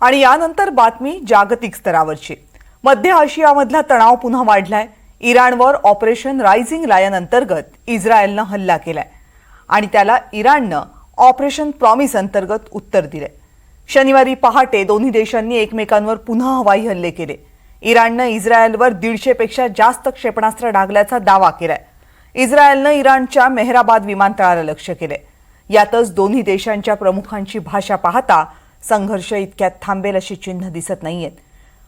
आणि यानंतर बातमी जागतिक स्तरावरची. मध्य आशियामधला तणाव पुन्हा वाढलाय. इराणवर ऑपरेशन रायझिंग लायन अंतर्गत इस्रायलनं हल्ला केलाय. आणि त्याला इराणनं ऑपरेशन प्रॉमिस अंतर्गत उत्तर दिलंय. शनिवारी पहाटे दोन्ही देशांनी एकमेकांवर पुन्हा हवाई हल्ले केले. इराणनं इस्रायलवर दीडशेपेक्षा जास्त क्षेपणास्त्र डागल्याचा दावा केलाय. इस्रायलनं इराणच्या मेहराबाद विमानतळाला लक्ष केले यातच दोन्ही देशांच्या प्रमुखांची भाषा पाहता संघर्ष इतक्यात थांबेल अशी चिन्ह दिसत नाहीयेत.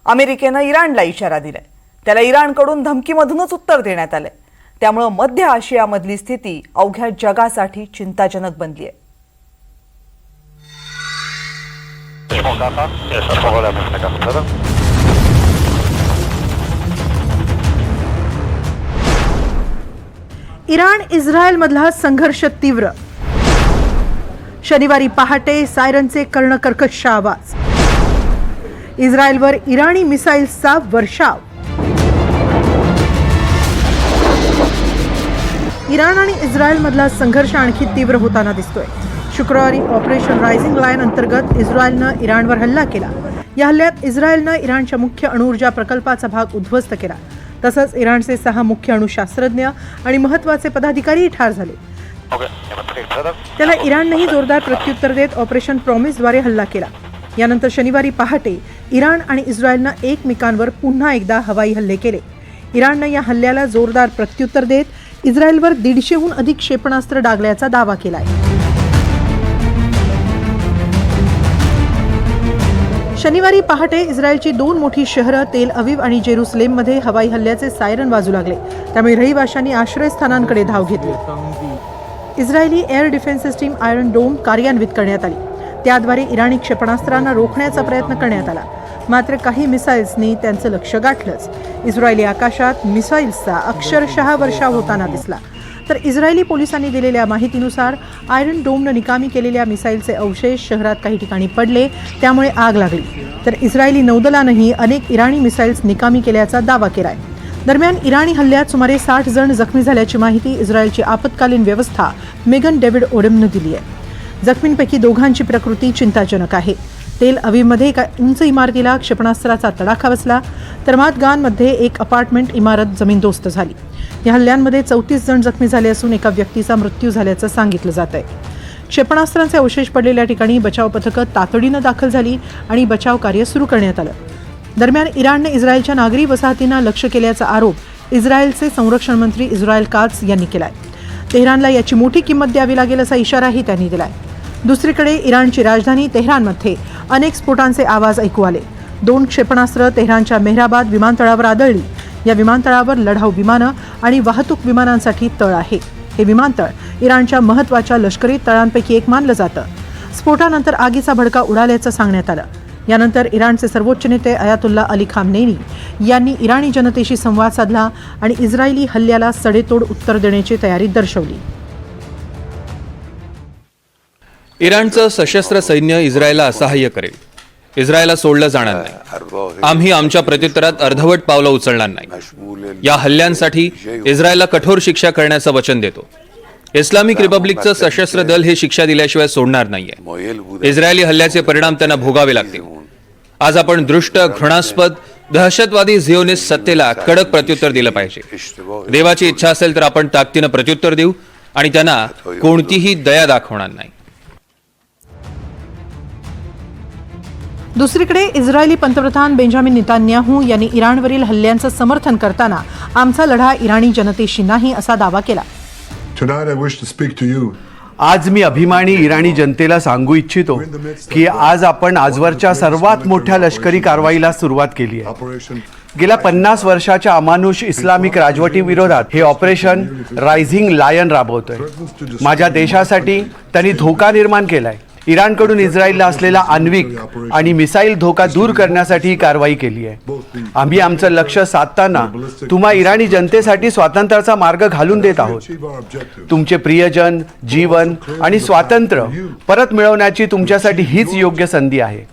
अमेरिकेनं इराणला इशारा दिलाय. त्याला इराणकडून धमकीमधूनच उत्तर देण्यात आलंय. त्यामुळं मध्य आशियामधली स्थिती अवघ्या जगासाठी चिंताजनक बनली आहे इराण इस्रायल मधला इराण इस्रायलमधला संघर्ष तीव्र. शनिवारी पहाटे सायरनचे कर्णकर्कश आवाज. इस्रायलवर इराणी मिसाईल्सचा वर्षाव. इराण आणि इस्रायलमधला संघर्ष आणखी तीव्र होताना दिसतोय. शुक्रवारी ऑपरेशन रायझिंग लायन अंतर्गत इस्रायलनं इराणवर हल्ला केला. या हल्ल्यात इस्रायलनं इराणच्या मुख्य अणुऊर्जा प्रकल्पाचा भाग उद्ध्वस्त केला. तसंच इराणचे सहा मुख्य अणुशास्त्रज्ञ आणि महत्त्वाचे पदाधिकारीही ठार झाले. त्याला इराणनेही जोरदार प्रत्युत्तर देत ऑपरेशन प्रॉमिसद्वारे हल्ला केला. यानंतर शनिवारी पहाटे इराण आणि इस्रायलनं एकमेकांवर पुन्हा एकदा हवाई हल्ले केले. इराणनं या हल्ल्याला जोरदार प्रत्युत्तर देत इस्रायलवर दीडशेहून अधिक क्षेपणास्त्र डागल्याचा दावा केलाय. शनिवारी पहाटे इस्रायलची दोन मोठी शहरं तेल अविव आणि जेरुसलेममध्ये हवाई हल्ल्याचे सायरन वाजू लागले. त्यामुळे रहिवाशांनी आश्रयस्थानांकडे धाव घेतली. Israeli air defence system iron dome कार्यान्वित करण्यात आली. त्याद्वारे इराणी क्षेपणास्त्रांना रोखण्याचा प्रयत्न करण्यात आला. मात्र काही मिसाईल्सनी त्यांचं लक्ष गाठलंच. इस्रायली आकाशात मिसाईल्सचा अक्षरशः वर्षाव होताना दिसला. तर इस्रायली पोलिसांनी दिलेल्या माहितीनुसार आयरन डोमनं निकामी केलेल्या मिसाईलचे अवशेष शहरात काही ठिकाणी पडले त्यामुळे आग लागली. तर इस्रायली नौदलानंही अनेक इराणी मिसाईल्स निकामी केल्याचा दावा केला आहे दरम्यान इराणी हल्ल्यात सुमारे साठ जण जखमी झाल्याची माहिती इस्रायलची आपत्कालीन व्यवस्था मेगन डेव्हिड ओडमनं दिली आहे. जखमींपैकी दोघांची प्रकृती चिंताजनक आहे. तेल अवीमध्ये एका उंच इमारतीला क्षेपणास्त्राचा तडाखा बसला तर मातगानमध्ये एक अपार्टमेंट इमारत जमीनदोस्त झाली. या हल्ल्यांमध्ये चौतीस जण जखमी झाले असून एका व्यक्तीचा मृत्यू झाल्याचं सांगितलं जात आहे. क्षेपणास्त्रांचे अवशेष पडलेल्या ठिकाणी बचाव पथकं तातडीनं दाखल झाली आणि बचाव कार्य सुरू करण्यात आलं. दरम्यान इराणने इस्रायलच्या नागरी वसाहतींना लक्ष केल्याचा आरोप इस्रायलचे संरक्षण मंत्री इस्रायल काच यांनी केलाय. तेहरानला याची मोठी किंमत द्यावी लागेल असा इशाराही त्यांनी दिलाय. दुसरीकडे इराणची राजधानी तेहरानमध्ये अनेक स्फोटांचे आवाज ऐकू आले. दोन क्षेपणास्त्र तेहरानच्या मेहराबाद विमानतळावर आदळली. या विमानतळावर लढाऊ विमानं आणि वाहतूक विमानांसाठी तळ आहे. हे विमानतळ इराणच्या महत्त्वाच्या लष्करी तळांपैकी एक मानलं जातं. स्फोटानंतर आगीचा भडका उडाल्याचं सांगण्यात आलं. यानंतर इराणचे सर्वोच्च नेते अयातुल्ला अली खामनेनी यांनी इराणी जनतेशी संवाद साधला आणि इस्रायली हल्ल्याला सडेतोड उत्तर देण्याची तयारी दर्शवली. इराणचं सशस्त्र सैन्य इस्रायलला असहाय्य करेल. इस्रायलला सोडलं जाणार नाही. आम्ही आमच्या प्रत्युत्तरात अर्धवट पावलं उचलणार नाही. या हल्ल्यांसाठी इस्रायलला कठोर शिक्षा करण्याचं वचन देतो. इस्लामिक रिपब्लिकचं सशस्त्र दल हे शिक्षा दिल्याशिवाय सोडणार नाहीये. इस्रायली हल्ल्याचे परिणाम त्यांना भोगावे लागतील. आज आपण दृष्ट घृणास्पद दहशतवादी झिओनिस्ट सत्तेला कडक प्रत्युत्तर दिलं पाहिजे. देवाची इच्छा असेल तर आपण ताकदीनं प्रत्युत्तर देऊ आणि त्यांना कोणतीही दया दाखवणार नाही. दुसरीकडे इस्रायली पंतप्रधान बेंजामिन नेतान्याहू यांनी इराणवरील हल्ल्यांचं समर्थन करताना आमचा लढा इराणी जनतेशी नाही असा दावा केला. आज मी अभिमानी इराणी जनतेला सांगू इच्छितो की आज आपण आजवरच्या सर्वात मोठ्या लष्करी कारवाईला सुरुवात केली आहे. गेल्या पन्नास वर्षाच्या अमानुष इस्लामिक राजवटी विरोधात हे ऑपरेशन रायझिंग लायन राबवतोय. माझ्या देशासाठी त्यांनी धोका निर्माण केलाय. इराणकडून इस्रायलला असलेला आण्विक आणि मिसाईल धोका दूर करण्यासाठी ही कारवाई केली आहे. आम्ही आमचं लक्ष साधताना तुम्हा इराणी जनतेसाठी स्वातंत्र्याचा मार्ग घालून देत आहोत. तुमचे प्रियजन जीवन आणि स्वातंत्र्य परत मिळवण्याची तुमच्यासाठी हीच योग्य संधी आहे.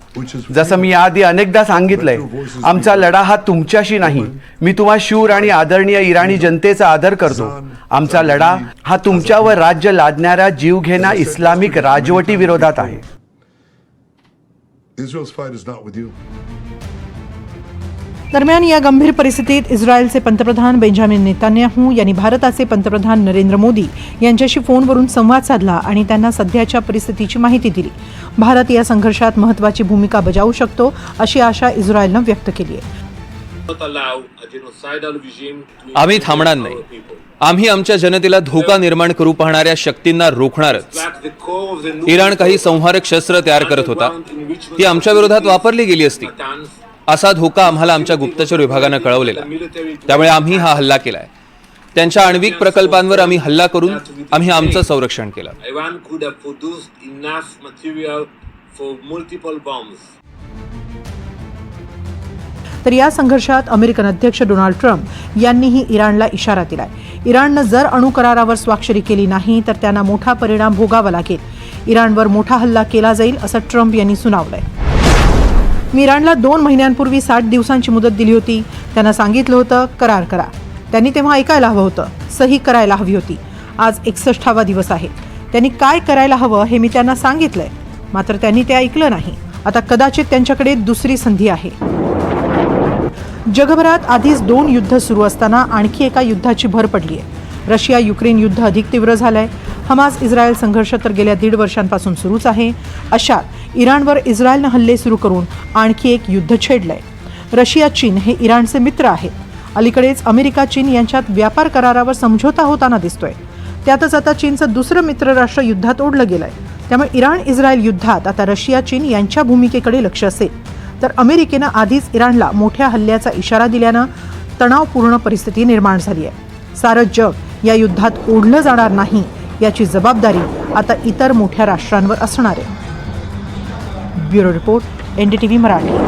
जसं मी आधी अनेकदा सांगितलंय आमचा लढा हा तुमच्याशी नाही. मी तुम्हा शूर आणि आदरणीय इराणी जनतेचा आदर करतो. आमचा लढा हा तुमच्यावर राज्य लादणाऱ्या जीवघेण्या इस्लामिक राजवटी विरोधात आहे. दरम्यान या गंभीर परिस्थितीत इस्रायलचे पंतप्रधान बेंजामिन नेतान्याहू यांनी भारताचे पंतप्रधान नरेंद्र मोदी यांच्याशी फोनवरून संवाद साधला आणि त्यांना सध्याच्या परिस्थितीची माहिती दिली. भारत या संघर्षात महत्त्वाची भूमिका बजावू शकतो अशी आशा इस्रायलनं व्यक्त केली आहे. आम्ही थांबणार नाही. आम्ही आमच्या जनतेला धोका निर्माण करू पाहणाऱ्या शक्तींना रोखणारच. इराण काही संहारक शस्त्र तयार करत होता. ती आमच्या विरोधात वापरली गेली असती. असा धोका आम्हाला आमच्या गुप्तचर विभागानं कळवलेला त्यामुळे आम्ही हा हल्ला केलाय. त्यांच्या आण्विक प्रकल्पांवर आम्ही हल्ला करून आम्ही आमचं संरक्षण केलं. तर या संघर्षात अमेरिकन अध्यक्ष डोनाल्ड ट्रम्प यांनीही इराणला इशारा दिलाय. इराणनं जर अणु करारावर स्वाक्षरी केली नाही तर त्यांना मोठा परिणाम भोगावा लागेल. इराणवर मोठा हल्ला केला जाईल असं ट्रम्प यांनी सुनावलंय. मी दोन महिन्यांपूर्वी साठ दिवसांची मुदत दिली होती. त्यांना सांगितलं होतं करार करा. त्यांनी तेव्हा ऐकायला हवं होतं सही करायला हवी होती. आज एकसष्टावा दिवस आहे. त्यांनी काय करायला हवं हे मी त्यांना सांगितलंय. मात्र त्यांनी ते ऐकलं नाही. आता कदाचित त्यांच्याकडे दुसरी संधी आहे. जगभरात आधीच दोन युद्ध सुरू असताना आणखी एका युद्धाची भर पडली आहे रशिया युक्रेन युद्ध अधिक तीव्र झालंय. हमास इस्रायल संघर्ष तर गेल्या दीड वर्षांपासून सुरूच आहे. अशात इराणवर इस्रायलनं हल्ले सुरू करून आणखी एक युद्ध छेडलंय. रशिया चीन हे इराणचे मित्र आहेत. अलीकडेच अमेरिका चीन यांच्यात व्यापार करारावर समझोता होताना दिसतोय. त्यातच आता चीनचं दुसरं मित्र राष्ट्र युद्धात ओढलं गेलंय. त्यामुळे इराण इस्रायल युद्धात आता रशिया चीन यांच्या भूमिकेकडे लक्ष असेल. तर अमेरिकेनं आधीच इराणला मोठ्या हल्ल्याचा इशारा दिल्यानं तणावपूर्ण परिस्थिती निर्माण झाली आहे. सारं जग या युद्धात ओढलं जाणार नाही याची जबाबदारी आता इतर मोठ्या राष्ट्रांवर असणार आहे. Bureau report NDTV Marathi